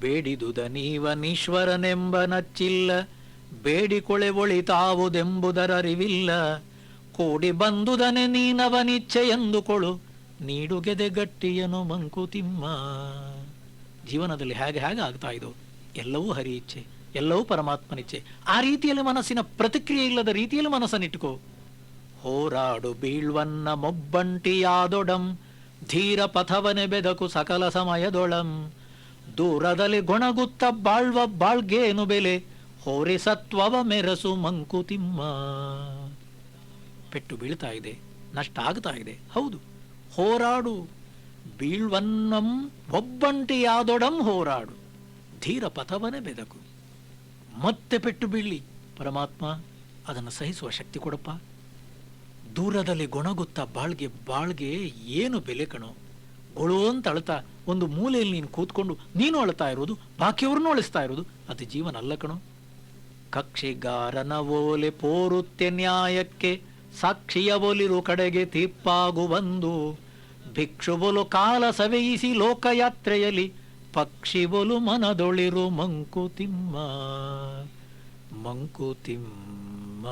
ಬೇಡಿದುದ ನೀವನೀಶ್ವರನೆಂಬ ನಚ್ಚಿಲ್ಲ, ಬೇಡಿಕೊಳೆ ಒಳಿತಾವುದೆಂಬುದರರಿವಿಲ್ಲ ಕೂಡಿ ಬಂದುದನೆ ನೀನವನಿಚ್ಛೆ ಎಂದುಕೊಳು, ನೀಡುಗೆದೆ ಗಟ್ಟಿಯನು ಮಂಕುತಿಮ್ಮ ಜೀವನದಲ್ಲಿ ಹೇಗೆ ಹೇಗೆ ಆಗ್ತಾ ಇದು? ಎಲ್ಲವೂ ಹರಿ ಇಚ್ಛೆ ಎಲ್ಲವೂ ಪರಮಾತ್ಮನಿಚ್ಛೆ ಆ ರೀತಿಯಲ್ಲಿ ಮನಸ್ಸಿನ ಪ್ರತಿಕ್ರಿಯೆ ಇಲ್ಲದ ರೀತಿಯಲ್ಲಿ ಮನಸ್ಸನ್ನಿಟ್ಕೋ ಹೋರಾಡು ಬೀಳ್ವನ್ನ ಮೊಬ್ಬಂಟಿಯಾದೊಡಂ ಧೀರ ಪಥವನೆ ಬೆದಕು ಸಕಲ ಸಮಯದೊಳಂ. ದೂರದಲ್ಲಿ ಗೊಣಗುತ್ತ ಬಾಳ್ವ ಬಾಳ್ಗೇನು ಬೆಲೆ? ಹೋರಿ ಸತ್ವವ ಮೆರಸು ಮಂಕುತಿಮ್ಮ ಪೆಟ್ಟು ಬೀಳ್ತಾ ಇದೆ, ನಷ್ಟ ಆಗ್ತಾ ಇದೆ, ಹೌದು. ಹೋರಾಡು, ಬೀಳ್ವನ್ನಂ ಒಬ್ಬಂಟಿಯಾದೊಡಂ ಹೋರಾಡು. ಧೀರ ಪಥವನೇ ಬೆದಕು. ಮತ್ತೆ ಪೆಟ್ಟು ಬೀಳಿ ಪರಮಾತ್ಮ, ಅದನ್ನು ಸಹಿಸುವ ಶಕ್ತಿ ಕೊಡಪ್ಪ. ದೂರದಲ್ಲಿ ಗೊಣಗುತ್ತಾ ಬಾಳ್ಗೆ ಬಾಳ್ಗೆ ಏನು ಬೆಲೆ ಕಣೋ? ಗೊಳು ಅಂತ ಅಳ್ತಾ ಒಂದು ಮೂಲೆಯಲ್ಲಿ ನೀನು ಕೂತ್ಕೊಂಡು ನೀನು ಅಳ್ತಾ ಇರೋದು ಬಾಕಿಯವ್ರನ್ನು ಅಳಿಸ್ತಾ ಇರೋದು ಅದು ಜೀವನ ಅಲ್ಲ ಕಣೋ. ಕಕ್ಷಿಗಾರನ ಓಲೆ ಪೋರುತ್ಯ ನ್ಯಾಯಕ್ಕೆ, ಸಾಕ್ಷಿಯ ಒಲಿರು ಕಡೆಗೆ ತೀರ್ಪಾಗುವಂದು ಭಿಕ್ಷುಬೊಲು ಕಾಲ ಸವೆಯಿಸಿ ಲೋಕಯಾತ್ರೆಯಲ್ಲಿ ಪಕ್ಷಿಬೊಲು ಮನದೊಳಿರು ಮಂಕುತಿಮ್ಮ ಮಂಕುತಿಮ್ಮ.